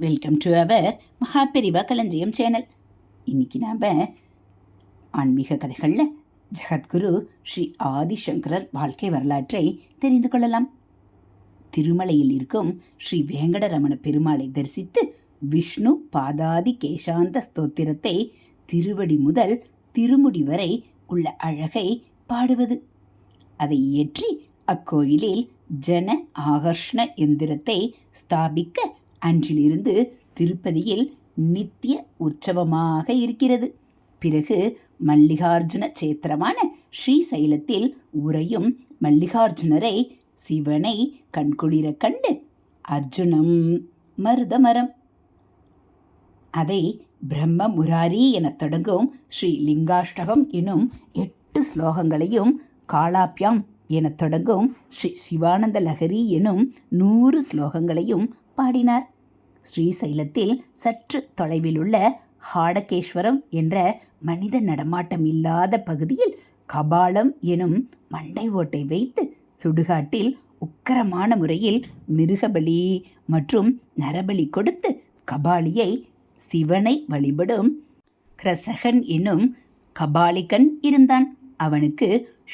Welcome to our Maha Periyava களஞ்சியம் channel இன்னைக்கு நாம் ஆன்மீக கதைகளில் ஜெகத்குரு ஸ்ரீ ஆதிசங்கரர் வாழ்க்கை வரலாற்றை தெரிந்து கொள்ளலாம். திருமலையில் இருக்கும் ஸ்ரீ வேங்கடரமண பெருமாளை தரிசித்து விஷ்ணு பாதாதி கேசாந்த ஸ்தோத்திரத்தை திருவடி முதல் திருமுடி வரை உள்ள அழகை பாடுவது. அதை இயற்றி அக்கோயிலில் ஜன ஆகர்ஷ்ண எந்திரத்தை ஸ்தாபிக்க அன்றிலிருந்து திருப்பதியில் நித்திய உற்சவமாக இருக்கிறது. பிறகு மல்லிகார்ஜுன சேத்திரமான ஸ்ரீசைலத்தில் உரையும் மல்லிகார்ஜுனரை சிவனை கண்குளிர கண்டு அர்ஜுனம் மருதமரம். அதை பிரம்ம முராரி எனத் தொடங்கும் ஸ்ரீ லிங்காஷ்டகம் எனும் எட்டு ஸ்லோகங்களையும் காலாப்யாம் எனத் தொடங்கும் ஸ்ரீ சிவானந்த லஹரி எனும் நூறு ஸ்லோகங்களையும் பாடினார். ஸ்ரீசைலத்தில் சற்று தொலைவில் உள்ள ஹாடகேஸ்வரம் என்ற மனித நடமாட்டம் இல்லாத பகுதியில் கபாலம் எனும் மண்டை ஓட்டை வைத்து சுடுகாட்டில் உக்கரமான முறையில் மிருகபலி மற்றும் நரபலி கொடுத்து கபாலியை சிவனை வழிபடும் கிரசகன் எனும் கபாலிகன் இருந்தான். அவனுக்கு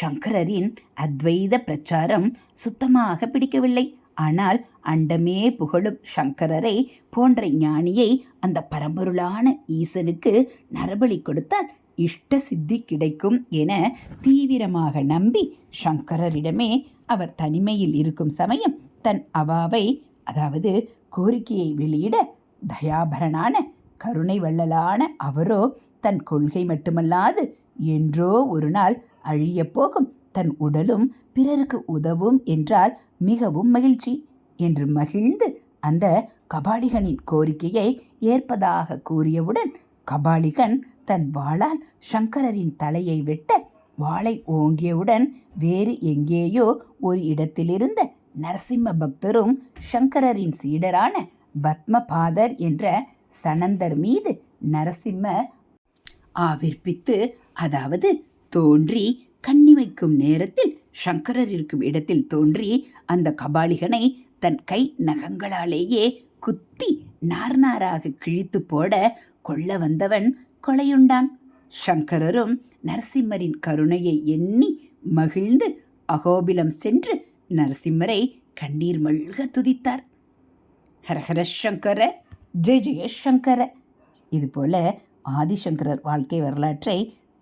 சங்கரரின் அத்வைத பிரச்சாரம் சுத்தமாக பிடிக்கவில்லை. ஆனால் அண்டமே புகழும் சங்கரரை போன்ற ஞானியை அந்த பரம்பொருளான ஈசனுக்கு நரபலி கொடுத்தால் இஷ்ட சித்தி கிடைக்கும் என தீவிரமாக நம்பி சங்கரரிடமே அவர் தனிமையில் இருக்கும் சமயம் தன் அவாவை அதாவது கோரிக்கையை வெளியிட தயாபரனான கருணை வள்ளலான அவரோ தன் கொள்கை மட்டுமல்லாது என்றோ ஒரு நாள் அழியப்போகும் தன் உடலும் பிறருக்கு உதவும் என்றால் மிகவும் மகிழ்ச்சி என்று மகிழ்ந்து அந்த கபாலிகனின் கோரிக்கையை ஏற்பதாக கூறியவுடன் கபாலிகன் தன் வாளால் சங்கரரின் தலையை வெட்ட வாளை ஓங்கியவுடன் வேறு எங்கேயோ ஒரு இடத்திலிருந்த நரசிம்ம பக்தரும் சங்கரரின் சீடரான பத்மபாதர் என்ற சனந்தர் மீது நரசிம்ம ஆவிர்ப்பித்து அதாவது தோன்றி கண்ணிமைக்கும் நேரத்தில் சங்கரர் இருக்கும் இடத்தில் தோன்றி அந்த கபாலிகனை தன் கை நகங்களாலேயே குத்தி நார்நாராக கிழித்து போட கொல்ல வந்தவன் கொலையுண்டான். சங்கரரும் நரசிம்மரின் கருணையை எண்ணி மகிழ்ந்து அகோபிலம் சென்று நரசிம்மரை கண்ணீர் மல்க துதித்தார். ஹரஹர சங்கர ஜெய ஜெய சங்கர. இதுபோல ஆதிசங்கரர் வாழ்க்கை வரலாற்றை